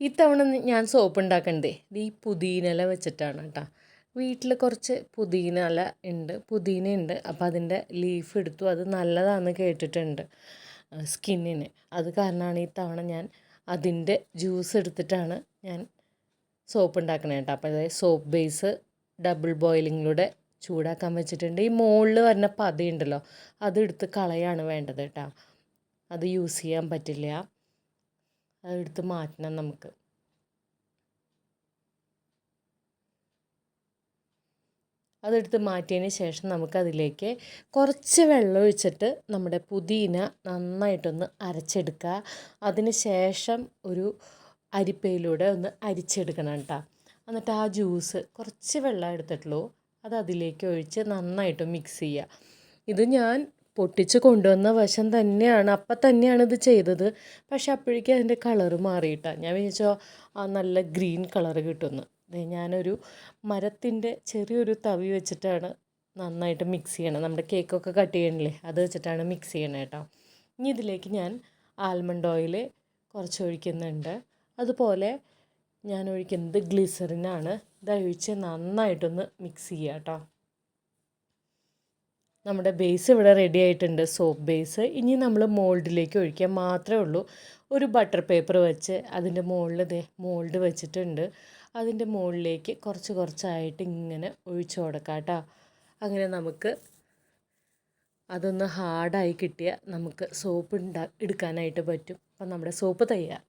ഇത്തവണ ഞാൻ സോപ്പ് ഉണ്ടാക്കണ്ടേ? ഇത് ഈ പുതിനല വെച്ചിട്ടാണ് കേട്ടോ വീട്ടിൽ കുറച്ച് പുതിന ഉണ്ട് പുതിന ഉണ്ട് അപ്പോൾ അതിന്റെ ലീഫ് എടുത്തു. അത് നല്ലതാണെന്ന് കേട്ടിട്ടുണ്ട് സ്കിന്നിന് അത് കാരണമാണ് ഈ തവണ ഞാൻ അതിന്റെ ജ്യൂസ് എടുത്തിട്ടാണ് ഞാൻ സോപ്പ് ഉണ്ടാക്കണേ കേട്ടോ അപ്പോൾ അതായത് സോപ്പ് ബേസ് ഡബിൾ ബോയിലിങ്ങിലൂടെ ചൂടാക്കാൻ വെച്ചിട്ടുണ്ട്. ഈ മുകളിൽ വരുന്ന പതയുണ്ടല്ലോ അതെടുത്ത് കളയാണ് വേണ്ടത് കേട്ടോ അത് യൂസ് ചെയ്യാൻ പറ്റില്ല. അതെടുത്ത് മാറ്റണം നമുക്ക്. അതെടുത്ത് മാറ്റിയതിന് ശേഷം നമുക്കതിലേക്ക് കുറച്ച് വെള്ളം ഒഴിച്ചിട്ട് നമ്മുടെ പുതിന നന്നായിട്ടൊന്ന് അരച്ചെടുക്കുക. അതിന് ശേഷം ഒരു അരിപ്പയിലൂടെ ഒന്ന് അരിച്ചെടുക്കണം കേട്ടോ. എന്നിട്ട് ആ ജ്യൂസ് കുറച്ച് വെള്ളം എടുത്തിട്ടുള്ളൂ. അത് അതിലേക്ക് ഒഴിച്ച് നന്നായിട്ട് മിക്സ് ചെയ്യുക. ഇത് ഞാൻ പൊട്ടിച്ച് കൊണ്ടുവന്ന വശം തന്നെയാണ്. അപ്പം തന്നെയാണ് ഇത് ചെയ്തത്. പക്ഷേ അപ്പോഴേക്കും അതിന്റെ കളറ് മാറിയിട്ടാണ് ഞാൻ വിചാരിച്ചോ ആ നല്ല ഗ്രീൻ കളറ് കിട്ടുമെന്ന്. ഞാനൊരു മരത്തിന്റെ ചെറിയൊരു തവി വെച്ചിട്ടാണ് നന്നായിട്ട് മിക്സ് ചെയ്യണം നമ്മുടെ കേക്കൊക്കെ കട്ട് ചെയ്യണില്ലേ? അത് വെച്ചിട്ടാണ് മിക്സ് ചെയ്യണേ കേട്ടോ. ഇനി ഇതിലേക്ക് ഞാൻ ആൽമണ്ട് ഓയിൽ കുറച്ച് ഒഴിക്കുന്നുണ്ട്. അതുപോലെ ഞാൻ ഒഴിക്കുന്നത് ഗ്ലിസറിനാണ്. ഇതൊഴിച്ച് നന്നായിട്ടൊന്ന് മിക്സ് ചെയ്യുക കേട്ടോ. നമ്മുടെ ബേസ് ഇവിടെ റെഡി ആയിട്ടുണ്ട്. സോപ്പ് ബേസ് ഇനി നമ്മൾ മോൾഡിലേക്ക് ഒഴിക്കാൻ മാത്രമേ ഉള്ളൂ. ഒരു ബട്ടർ പേപ്പർ വെച്ച് അതിന്റെ മുകളിൽ മോൾഡ് വെച്ചിട്ടുണ്ട്. അതിന്റെ മുകളിലേക്ക് കുറച്ച് കുറച്ചായിട്ട് ഇങ്ങനെ ഒഴിച്ചു കൊടുക്കാം കേട്ടോ. അങ്ങനെ നമുക്ക് അതൊന്ന് ഹാർഡായി കിട്ടിയാൽ നമുക്ക് സോപ്പ് ഉണ്ടാ എടുക്കാനായിട്ട് പറ്റും. അപ്പം നമ്മുടെ സോപ്പ് തയ്യാർ